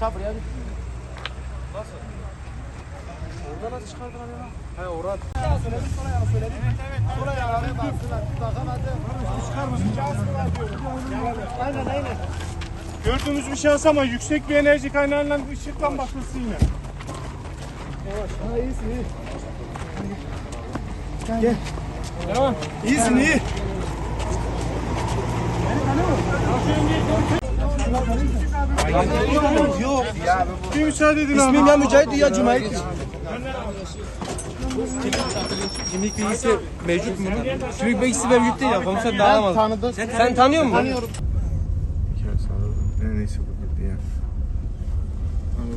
Ta buraya bir Orada nasıl çıkardın abi ya? He orada. Söyledim sonra ya söyledim. Evet evet. Sonra ya abi baksınlar. Bakamadı. Çıkarmış. Çıkarsınlar diyorum. Aynen aynen. Gördüğümüz bir şans ama yüksek bir enerji kaynağından ışıktan bakılsın yine. Ha iyisin iyi. Gel. Devam. İyisin iyi. Yok ya. Bir müsaade edin abi. İsmim ya Mücahit ya Cumhuriyet. Kimlik bilgisi mevcut mu? Kimlik bilgisi mevcut değil ya. Komiser daha alamadı. tanıdım. Sen tanıyor musun? Tanıyorum. Ne neyse bu gitti ya.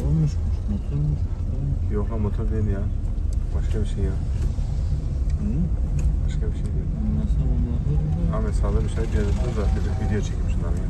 Olmuş motormuş. Yok lan motor değil ya. Başka bir şey ya. Başka bir şey değil. Ahmet sağda müsait yerde dur da video çekeyim şunları ya.